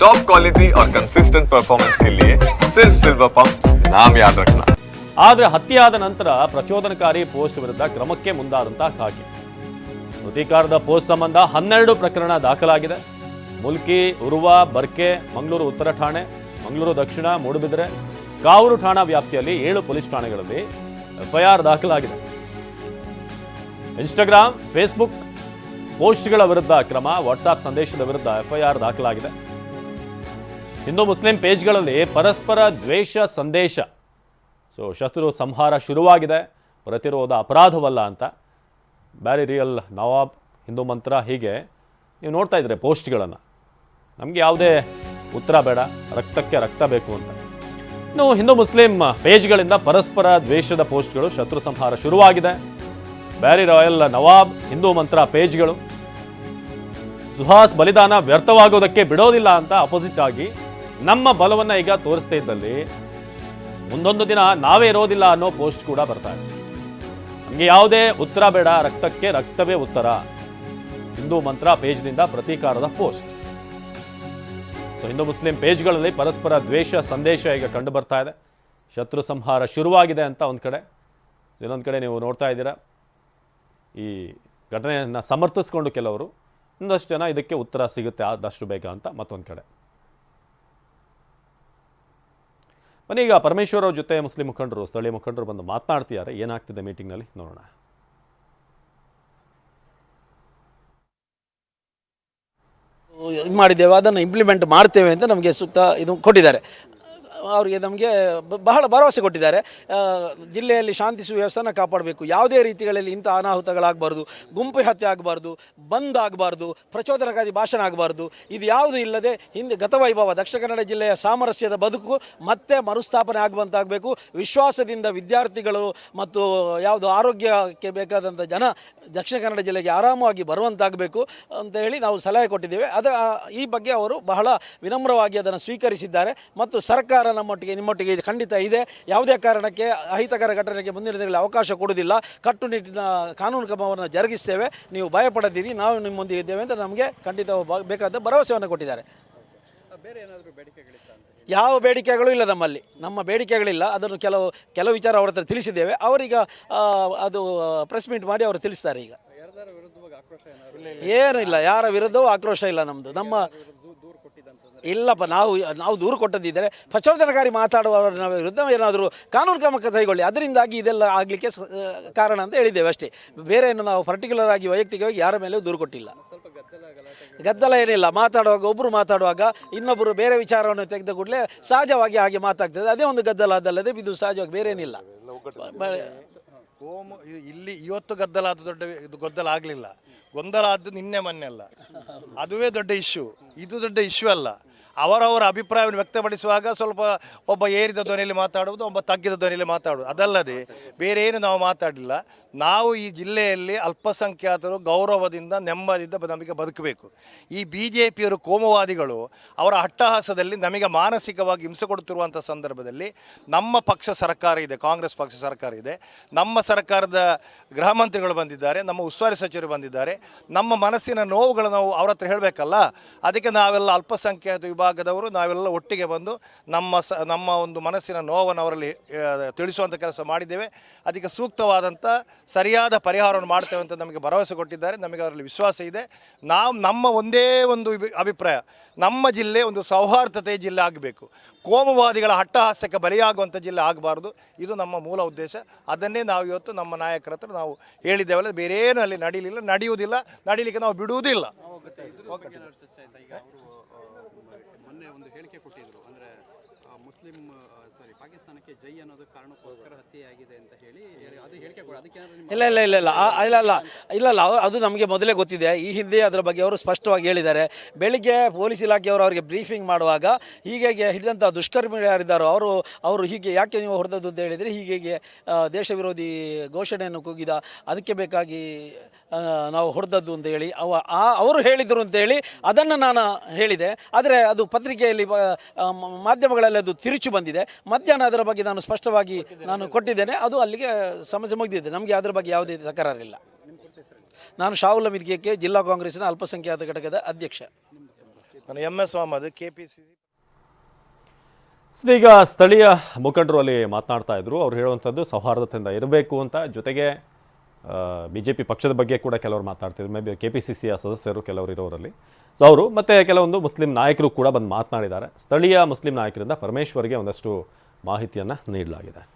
Top quality और consistent performance के लिए सिर्फ सिल्वर पंप नाम याद रखना ಆದರೆ ಹತ್ಯೆಯಾದ ನಂತರ ಪ್ರಚೋದನಕಾರಿ ಪೋಸ್ಟ್ ವಿರುದ್ಧ ಕ್ರಮಕ್ಕೆ ಮುಂದಾದಂತ ಖಾಕಿ ಪ್ರತೀಕಾರದ ಪೋಸ್ಟ್ ಸಂಬಂಧ ಹನ್ನೆರಡು ಪ್ರಕರಣ ದಾಖಲಾಗಿದೆ ಮುಲ್ಕಿ ಉರುವ ಬರ್ಕೆ ಮಂಗಳೂರು ಉತ್ತರ ಠಾಣೆ ಮಂಗಳೂರು ದಕ್ಷಿಣ ಮೂಡುಬಿದಿರೆ ಕಾವೂರು ಠಾಣಾ ವ್ಯಾಪ್ತಿಯಲ್ಲಿ ಏಳು ಪೊಲೀಸ್ ಠಾಣೆಗಳಲ್ಲಿ ಎಫ್ಐಆರ್ ದಾಖಲಾಗಿದೆ ಇನ್ಸ್ಟಾಗ್ರಾಮ್ ಫೇಸ್ಬುಕ್ ಪೋಸ್ಟ್ಗಳ ವಿರುದ್ಧ ಕ್ರಮ ವಾಟ್ಸಾಪ್ ಸಂದೇಶದ ವಿರುದ್ಧ ಎಫ್ಐಆರ್ ದಾಖಲಾಗಿದೆ ಹಿಂದೂ ಮುಸ್ಲಿಂ ಪೇಜ್ಗಳಲ್ಲಿ ಪರಸ್ಪರ ದ್ವೇಷ ಸಂದೇಶ. ಸೊ ಶತ್ರು ಸಂಹಾರ ಶುರುವಾಗಿದೆ. ಪ್ರತಿರೋಧ ಅಪರಾಧವಲ್ಲ ಅಂತ. ಬ್ಯಾರಿ ರಿಯಲ್ ನವಾಬ್ ಹಿಂದೂ ಮಂತ್ರ ಹೀಗೆ. ನೀವು ನೋಡ್ತಾ ಇದ್ರೆ ಪೋಸ್ಟ್ಗಳನ್ನು. ನಮಗೆ ಯಾವುದೇ ಉತ್ತರ ಬೇಡ. ರಕ್ತಕ್ಕೆ ರಕ್ತ ಬೇಕು ಅಂತ. ಇನ್ನು ಹಿಂದೂ ಮುಸ್ಲಿಂ ಪೇಜ್ಗಳಿಂದ ಪರಸ್ಪರ ದ್ವೇಷದ ಪೋಸ್ಟ್ಗಳು ಶತ್ರು ಸಂಹಾರ ಶುರುವಾಗಿದೆ. ಬ್ಯಾರಿ ರಾಯಲ್ ನವಾಬ್ ಹಿಂದೂ ಮಂತ್ರ ಪೇಜ್ಗಳು. ಸುಹಾಸ್ ಬಲಿದಾನ ವ್ಯರ್ಥವಾಗೋದಕ್ಕೆ ಬಿಡೋದಿಲ್ಲ ಅಂತ ಅಪೋಸಿಟ್ ಆಗಿ ನಮ್ಮ ಬಲವನ್ನು ಈಗ ತೋರಿಸ್ತಾ ಇದ್ದಲ್ಲಿ ಮುಂದೊಂದು ದಿನ ನಾವೇ ಇರೋದಿಲ್ಲ ಅನ್ನೋ ಪೋಸ್ಟ್ ಕೂಡ ಬರ್ತಾ ಇದೆ. ನಮಗೆ ಯಾವುದೇ ಉತ್ತರ ಬೇಡ, ರಕ್ತಕ್ಕೆ ರಕ್ತವೇ ಉತ್ತರ. ಹಿಂದೂ ಮಂತ್ರ ಪೇಜ್ನಿಂದ ಪ್ರತೀಕಾರದ ಪೋಸ್ಟ್ ಹಿಂದೂ ಮುಸ್ಲಿಂ ಪೇಜ್ಗಳಲ್ಲಿ ಪರಸ್ಪರ ದ್ವೇಷ, ಸಂದೇಶ ಈಗ ಕಂಡು ಬರ್ತಾ ಇದೆ. ಶತ್ರು ಸಂಹಾರ ಶುರುವಾಗಿದೆ ಅಂತ ಒಂದು ಕಡೆ. ಇನ್ನೊಂದು ಕಡೆ ನೀವು ನೋಡ್ತಾ ಇದ್ದೀರಾ. ಈ ಘಟನೆಯನ್ನು ಸಮರ್ಥಿಸ್ಕೊಂಡು ಕೆಲವರು ಇನ್ನಷ್ಟು ಜನ ಇದಕ್ಕೆ ಉತ್ತರ ಸಿಗುತ್ತೆ ಆದಷ್ಟು ಬೇಗ ಅಂತ ಮತ್ತೊಂದು ಕಡೆ. ಬನ್ನಿ ಈಗ ಪರಮೇಶ್ವರ್ ಅವ್ರ ಜೊತೆ ಮುಸ್ಲಿಂ ಮುಖಂಡರು, ಸ್ಥಳೀಯ ಮುಖಂಡರು ಬಂದು ಮಾತನಾಡ್ತಿದ್ದಾರೆ. ಏನಾಗ್ತಿದೆ ಮೀಟಿಂಗ್ನಲ್ಲಿ? ನೋಡೋಣ. ಇದು ಮಾಡಿದ್ದೇವೆ. ಅದನ್ನು ಇಂಪ್ಲಿಮೆಂಟ್ ಮಾಡ್ತೇವೆ ಅಂತ ನಮಗೆ ಸೂಕ್ತ ಇದು ಕೊಟ್ಟಿದ್ದಾರೆ. ಅವರಿಗೆ ನಮಗೆ ಬಹಳ ಭರವಸೆ ಕೊಟ್ಟಿದ್ದಾರೆ. ಜಿಲ್ಲೆಯಲ್ಲಿ ಶಾಂತಿ ಸುವ್ಯವಸ್ಥೆನ ಕಾಪಾಡಬೇಕು. ಯಾವುದೇ ರೀತಿಗಳಲ್ಲಿ ಇಂಥ ಅನಾಹುತಗಳಾಗಬಾರ್ದು, ಗುಂಪು ಹತ್ಯೆ ಆಗಬಾರ್ದು, ಬಂದ್ ಆಗಬಾರ್ದು ಪ್ರಚೋದನಕಾರಿ ಭಾಷಣ ಆಗಬಾರ್ದು, ಇದು ಯಾವುದು ಇಲ್ಲದೆ ಹಿಂದೆ ಗತವೈಭವ ದಕ್ಷಿಣ ಕನ್ನಡ ಜಿಲ್ಲೆಯ ಸಾಮರಸ್ಯದ ಬದುಕು ಮತ್ತೆ ಮರುಸ್ಥಾಪನೆ ಆಗುವಂತಾಗಬೇಕು ವಿಶ್ವಾಸದಿಂದ ವಿದ್ಯಾರ್ಥಿಗಳು ಮತ್ತು ಯಾವುದು ಆರೋಗ್ಯಕ್ಕೆ ಬೇಕಾದಂಥ ಜನ ದಕ್ಷಿಣ ಕನ್ನಡ ಜಿಲ್ಲೆಗೆ ಆರಾಮವಾಗಿ ಬರುವಂತಾಗಬೇಕು ಅಂತ ಹೇಳಿ ನಾವು ಸಲಹೆ ಕೊಟ್ಟಿದ್ದೇವೆ. ಅದ ಈ ಬಗ್ಗೆ ಅವರು ಬಹಳ ವಿನಮ್ರವಾಗಿ ಅದನ್ನು ಸ್ವೀಕರಿಸಿದ್ದಾರೆ ಮತ್ತು ಸರ್ಕಾರ ನಮ್ಮೊಟ್ಟಿಗೆ ನಿಮ್ಮೊಟ್ಟಿಗೆ ಇದು. ಖಂಡಿತ ಇದೆ. ಯಾವುದೇ ಕಾರಣಕ್ಕೆ ಅಹಿತಕರ ಘಟನೆಗೆ ಮುಂದಿನ ದಿನಗಳಲ್ಲಿ ಅವಕಾಶ ಕೊಡುವುದಿಲ್ಲ. ಕಟ್ಟುನಿಟ್ಟಿನ ಕಾನೂನು ಕ್ರಮವನ್ನು ಜರುಗಿಸ್ತೇವೆ. ನೀವು ಭಯಪಡದಿರಿ. ನಾವು ನಿಮ್ಮೊಂದಿಗೆ ಇದ್ದೇವೆ ಅಂತ ನಮಗೆ ಖಂಡಿತ ಬೇಕಾದ ಭರವಸೆಯನ್ನು ಕೊಟ್ಟಿದ್ದಾರೆ. ಯಾವ ಬೇಡಿಕೆಗಳು ಇಲ್ಲ ನಮ್ಮಲ್ಲಿ. ನಮ್ಮ ಬೇಡಿಕೆಗಳಿಲ್ಲ. ಅದನ್ನು ಕೆಲವು ಕೆಲವು ವಿಚಾರ ಅವ್ರ ಹತ್ರ ತಿಳಿಸಿದ್ದೇವೆ. ಅವರೀಗ ಅದು ಪ್ರೆಸ್ ಮೀಟ್ ಮಾಡಿ ಅವರು ತಿಳಿಸ್ತಾರೆ ಈಗ. ಏನಿಲ್ಲ. ಯಾರ ವಿರುದ್ಧವೂ ಆಕ್ರೋಶ ಇಲ್ಲ ನಮ್ಮದು ನಮ್ಮ ಇಲ್ಲಪ್ಪ, ನಾವು ನಾವು ದೂರು ಕೊಟ್ಟದಿದ್ದರೆ ಪ್ರಚೋದನಕಾರಿ ಮಾತಾಡುವವರ ವಿರುದ್ಧ ಏನಾದರೂ ಕಾನೂನು ಕ್ರಮ ಕೈಗೊಳ್ಳಿ. ಅದರಿಂದಾಗಿ ಇದೆಲ್ಲ ಆಗಲಿಕ್ಕೆ ಕಾರಣ ಅಂತ ಹೇಳಿದ್ದೇವೆ ಅಷ್ಟೇ. ಬೇರೆ ಏನು ನಾವು ಪರ್ಟಿಕ್ಯುಲರ್ ಆಗಿ ವೈಯಕ್ತಿಕವಾಗಿ ಯಾರ ಮೇಲೂ ದೂರು ಕೊಟ್ಟಿಲ್ಲ. ಗದ್ದಲ ಏನಿಲ್ಲ, ಮಾತಾಡುವಾಗ ಒಬ್ಬರು ಮಾತಾಡುವಾಗ ಇನ್ನೊಬ್ಬರು ಬೇರೆ ವಿಚಾರವನ್ನು ತೆಗೆದ ಕೂಡಲೇ ಸಹಜವಾಗಿ ಹಾಗೆ ಮಾತಾಗ್ತದೆ. ಅದೇ ಒಂದು ಗದ್ದಲ ಅದಲ್ಲದೆ ಇದು ಸಹಜವಾಗಿ ಬೇರೆ ಏನಿಲ್ಲ. ಕೋಮು ಇಲ್ಲಿ ಇವತ್ತು ಗದ್ದಲ ಅದು ದೊಡ್ಡ ಇದು ಗದ್ದಲ ಆಗಲಿಲ್ಲ. ಗೊಂದಲ ಆದ್ದು ನಿನ್ನೆ ಮೊನ್ನೆ ಅಲ್ಲ. ಅದುವೇ ದೊಡ್ಡ ಇಶ್ಯೂ ಇದು ದೊಡ್ಡ ಇಶ್ಯೂ ಅಲ್ಲ. ಅವರವರ ಅಭಿಪ್ರಾಯವನ್ನು ವ್ಯಕ್ತಪಡಿಸುವಾಗ ಸ್ವಲ್ಪ ಒಬ್ಬ ಏರಿದ ಧ್ವನಿಯಲ್ಲಿ ಮಾತಾಡುವುದು, ಒಬ್ಬ ತಗ್ಗಿದ ಧ್ವನಿಯಲ್ಲಿ ಮಾತಾಡುವುದು. ಅದಲ್ಲದೆ ಬೇರೆ ಏನು ನಾವು ಮಾತಾಡಲಿಲ್ಲ ನಾವು ಈ ಜಿಲ್ಲೆಯಲ್ಲಿ ಅಲ್ಪಸಂಖ್ಯಾತರು ಗೌರವದಿಂದ, ನೆಮ್ಮದಿಯಿಂದ ನಮಗೆ ಬದುಕಬೇಕು. ಈ ಬಿ ಜೆ ಪಿಯವರು ಕೋಮುವಾದಿಗಳು ಅವರ ಅಟ್ಟಹಾಸದಲ್ಲಿ ನಮಗೆ ಮಾನಸಿಕವಾಗಿ ಹಿಂಸೆ ಕೊಡುತ್ತಿರುವಂಥ ಸಂದರ್ಭದಲ್ಲಿ ನಮ್ಮ ಪಕ್ಷ ಸರ್ಕಾರ ಇದೆ, ಕಾಂಗ್ರೆಸ್ ಪಕ್ಷ ಸರ್ಕಾರ ಇದೆ. ನಮ್ಮ ಸರ್ಕಾರದ ಗೃಹ ಮಂತ್ರಿಗಳು ಬಂದಿದ್ದಾರೆ, ನಮ್ಮ ಉಸ್ತುವಾರಿ ಸಚಿವರು ಬಂದಿದ್ದಾರೆ. ನಮ್ಮ ಮನಸ್ಸಿನ ನೋವುಗಳು ನಾವು ಅವರ ಹತ್ರ ಹೇಳಬೇಕಲ್ಲ. ಅದಕ್ಕೆ ನಾವೆಲ್ಲ ಅಲ್ಪಸಂಖ್ಯಾತ ವಿಭಾಗದವರು ನಾವೆಲ್ಲ ಒಟ್ಟಿಗೆ ಬಂದು ನಮ್ಮ ಸ ನಮ್ಮ ಒಂದು ಮನಸ್ಸಿನ ನೋವನ್ನು ಅವರಲ್ಲಿ ತಿಳಿಸುವಂಥ ಕೆಲಸ ಮಾಡಿದ್ದೇವೆ. ಅದಕ್ಕೆ ಸೂಕ್ತವಾದಂಥ ಸರಿಯಾದ ಪರಿಹಾರವನ್ನು ಮಾಡ್ತೇವೆ ಅಂತ ನಮಗೆ ಭರವಸೆ ಕೊಟ್ಟಿದ್ದಾರೆ. ನಮಗೆ ಅವರಲ್ಲಿ ವಿಶ್ವಾಸ ಇದೆ. ನಾವು ನಮ್ಮ ಒಂದೇ ಒಂದು ಅಭಿಪ್ರಾಯ ನಮ್ಮ ಜಿಲ್ಲೆ ಒಂದು ಸೌಹಾರ್ದತೆ ಜಿಲ್ಲೆ ಆಗಬೇಕು. ಕೋಮುವಾದಿಗಳ ಹಟ್ಟಹಾಸ್ಯಕ್ಕೆ ಬಲಿಯಾಗುವಂಥ ಜಿಲ್ಲೆ ಆಗಬಾರ್ದು. ಇದು ನಮ್ಮ ಮೂಲ ಉದ್ದೇಶ. ಅದನ್ನೇ ನಾವು ಇವತ್ತು ನಮ್ಮ ನಾಯಕರ ಹತ್ರ ನಾವು ಹೇಳಿದ್ದೇವಲ್ಲ ಬೇರೇನು ಅಲ್ಲಿ ನಡೀಲಿಲ್ಲ ನಡೆಯುವುದಿಲ್ಲ. ನಡೀಲಿಕ್ಕೆ ನಾವು ಬಿಡುವುದಿಲ್ಲ. ಒಂದು ಹೇಳಿಕೆ ಕೊಟ್ಟಿದ್ರು. ಅಂದ್ರೆ ಮುಸ್ಲಿಂ ಸಾರಿ ಪಾಕಿಸ್ತಾನಕ್ಕೆ ಜೈ ಅನ್ನೋದು ಕಾರಣಕ್ಕೋಸ್ಕರ ಹತ್ಯೆಯಾಗಿದೆ ಅಂತ ಹೇಳಿ ಅದು ಹೇಳಿಕೆ ಅದಕ್ಕೆ ಇಲ್ಲ ಇಲ್ಲ ಇಲ್ಲ ಇಲ್ಲ. ಇಲ್ಲ ಇಲ್ಲ. ಇಲ್ಲ ಇಲ್ಲ ಅದು ನಮಗೆ ಮೊದಲೇ ಗೊತ್ತಿದೆ. ಈ ಹಿಂದೆ ಅದರ ಬಗ್ಗೆ ಅವರು ಸ್ಪಷ್ಟವಾಗಿ ಹೇಳಿದ್ದಾರೆ. ಬೆಳಿಗ್ಗೆ ಪೊಲೀಸ್ ಇಲಾಖೆಯವರು ಅವರಿಗೆ ಬ್ರೀಫಿಂಗ್ ಮಾಡುವಾಗ ಹೀಗೆ ಹಿಡಿದಂಥ ದುಷ್ಕರ್ಮಿಗಳು ಯಾರಿದ್ದಾರೋ ಅವರು ಅವರು ಹೀಗೆ ಯಾಕೆ ನೀವು ಹೊಡೆದದ್ದು ಅಂತ ಹೇಳಿದರೆ ಹೀಗೆ ದೇಶ ವಿರೋಧಿ ಘೋಷಣೆಯನ್ನು ಕೂಗಿದ, ಅದಕ್ಕೆ ಬೇಕಾಗಿ ನಾವು ಹೊಡೆದದ್ದು ಅಂತ ಹೇಳಿ ಅವ ಆ, ಅವರು ಹೇಳಿದರು ಅಂತೇಳಿ ಅದನ್ನು ನಾನು ಹೇಳಿದೆ. ಆದರೆ ಅದು ಪತ್ರಿಕೆಯಲ್ಲಿ ಮಾಧ್ಯಮಗಳಲ್ಲಿ ಅದು ತಿರುಚು ಬಂದಿದೆ. ಮಧ್ಯಾಹ್ನ ಅದರ ಬಗ್ಗೆ ನಾನು ಸ್ಪಷ್ಟವಾಗಿ ನಾನು ಕೊಟ್ಟಿದ್ದೇನೆ. ಅದು ಅಲ್ಲಿಗೆ ಸಮಸ್ಯೆ ಮುಗಿದಿದೆ. ನಮಗೆ ಅದರ ಬಗ್ಗೆ ಯಾವುದೇ ತಕರಾರಿಲ್ಲ. ನಾನು ಶಾಹುಲ್ ಮಿದ್ಗೆ ಜಿಲ್ಲಾ ಕಾಂಗ್ರೆಸ್ನ ಅಲ್ಪಸಂಖ್ಯಾತ ಘಟಕದ ಅಧ್ಯಕ್ಷ. ನಾನು M S Mohammed K P C C ಈಗ ಸ್ಥಳೀಯ ಮುಖಂಡರು ಅಲ್ಲಿ ಮಾತನಾಡ್ತಾ ಇದ್ರು. ಅವ್ರು ಹೇಳುವಂಥದ್ದು ಸೌಹಾರ್ದತೆಯಿಂದ ಇರಬೇಕು ಅಂತ. ಜೊತೆಗೆ ಬಿ ಜೆ ಪಿ ಪಕ್ಷದ ಬಗ್ಗೆ ಕೂಡ ಕೆಲವರು ಮಾತಾಡ್ತಿದ್ರು. Maybe K P C ಸಿಯ ಸದಸ್ಯರು ಕೆಲವರು ಇರೋರಲ್ಲಿ. ಸೊ ಅವರು ಮತ್ತು ಕೆಲವೊಂದು ಮುಸ್ಲಿಂ ನಾಯಕರು ಕೂಡ ಬಂದು ಮಾತನಾಡಿದ್ದಾರೆ. ಸ್ಥಳೀಯ ಮುಸ್ಲಿಂ ನಾಯಕರಿಂದ ಪರಮೇಶ್ವರ್ಗೆ ಒಂದಷ್ಟು ಮಾಹಿತಿಯನ್ನು ನೀಡಲಾಗಿದೆ.